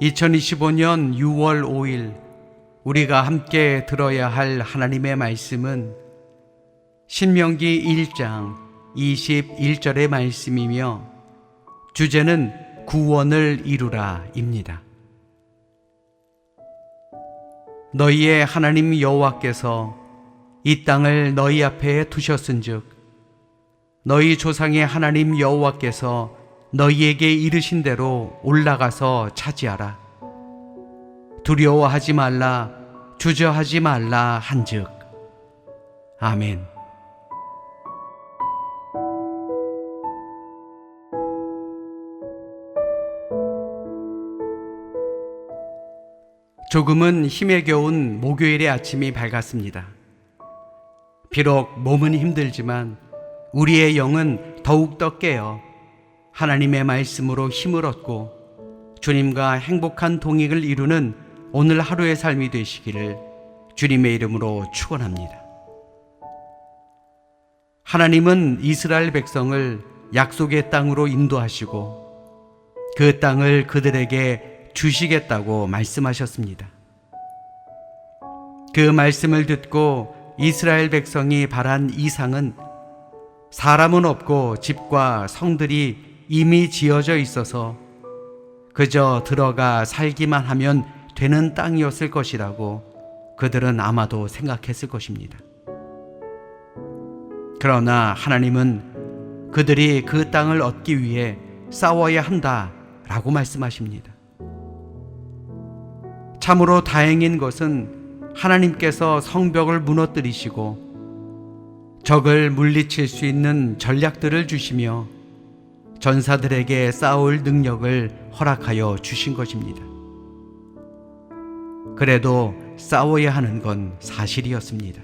2025년 6월 5일 우리가 함께 들어야 할 하나님의 말씀은 신명기 1장 21절의 말씀이며 주제는 구원을 이루라입니다. 너희의 하나님 여호와께서 이 땅을 너희 앞에 두셨은즉 너희 조상의 하나님 여호와께서 너희에게 이르신 대로 올라가서 차지하라. 두려워하지 말라 주저하지 말라 한즉. 아멘. 조금은 힘에 겨운 목요일의 아침이 밝았습니다. 비록 몸은 힘들지만 우리의 영은 더욱더 깨어 하나님의 말씀으로 힘을 얻고 주님과 행복한 동행을 이루는 오늘 하루의 삶이 되시기를 주님의 이름으로 축원합니다. 하나님은 이스라엘 백성을 약속의 땅으로 인도하시고 그 땅을 그들에게 주시겠다고 말씀하셨습니다. 그 말씀을 듣고 이스라엘 백성이 바란 이상은 사람은 없고 집과 성들이 이미 지어져 있어서 그저 들어가 살기만 하면 되는 땅이었을 것이라고 그들은 아마도 생각했을 것입니다. 그러나 하나님은 그들이 그 땅을 얻기 위해 싸워야 한다 라고 말씀하십니다. 참으로 다행인 것은 하나님께서 성벽을 무너뜨리시고 적을 물리칠 수 있는 전략들을 주시며 전사들에게 싸울 능력을 허락하여 주신 것입니다. 그래도 싸워야 하는 건 사실이었습니다.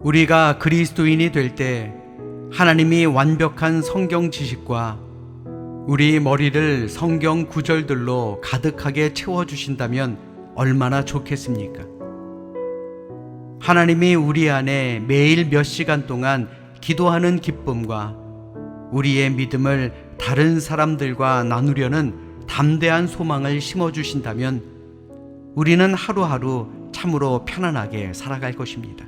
우리가 그리스도인이 될 때 하나님이 완벽한 성경 지식과 우리 머리를 성경 구절들로 가득하게 채워주신다면 얼마나 좋겠습니까? 하나님이 우리 안에 매일 몇 시간 동안 기도하는 기쁨과 우리의 믿음을 다른 사람들과 나누려는 담대한 소망을 심어주신다면 우리는 하루하루 참으로 편안하게 살아갈 것입니다.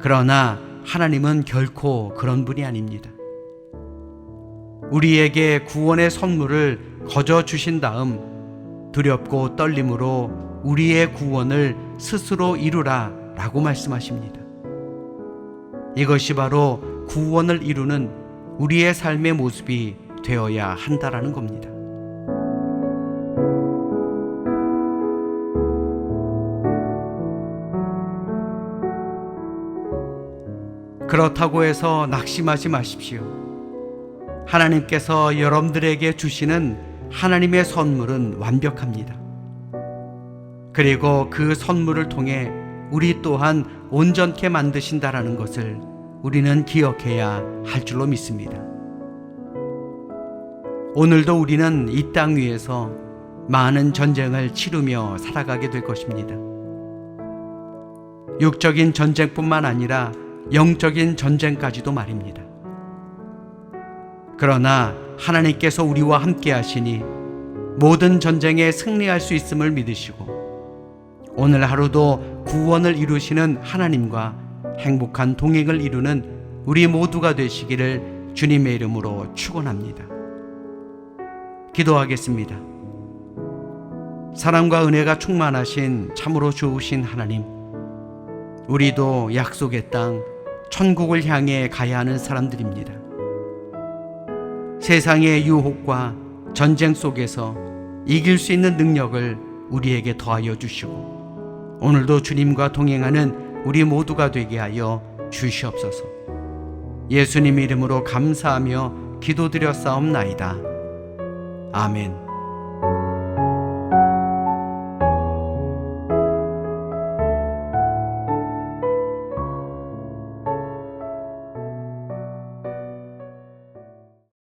그러나 하나님은 결코 그런 분이 아닙니다. 우리에게 구원의 선물을 거저 주신 다음 두렵고 떨림으로 우리의 구원을 스스로 이루라 라고 말씀하십니다. 이것이 바로 구원을 이루는 우리의 삶의 모습이 되어야 한다라는 겁니다. 그렇다고 해서 낙심하지 마십시오. 하나님께서 여러분들에게 주시는 하나님의 선물은 완벽합니다. 그리고 그 선물을 통해 우리 또한 온전케 만드신다라는 것을 우리는 기억해야 할 줄로 믿습니다. 오늘도 우리는 이 땅 위에서 많은 전쟁을 치르며 살아가게 될 것입니다. 육적인 전쟁뿐만 아니라 영적인 전쟁까지도 말입니다. 그러나 하나님께서 우리와 함께 하시니 모든 전쟁에 승리할 수 있음을 믿으시고 오늘 하루도 구원을 이루시는 하나님과 행복한 동행을 이루는 우리 모두가 되시기를 주님의 이름으로 축원합니다. 기도하겠습니다. 사랑과 은혜가 충만하신 참으로 좋으신 하나님, 우리도 약속의 땅 천국을 향해 가야 하는 사람들입니다. 세상의 유혹과 전쟁 속에서 이길 수 있는 능력을 우리에게 더하여 주시고 오늘도 주님과 동행하는 우리 모두가 되게 하여 주시옵소서. 예수님 이름으로 감사하며 기도드려 싸움나이다. 아멘.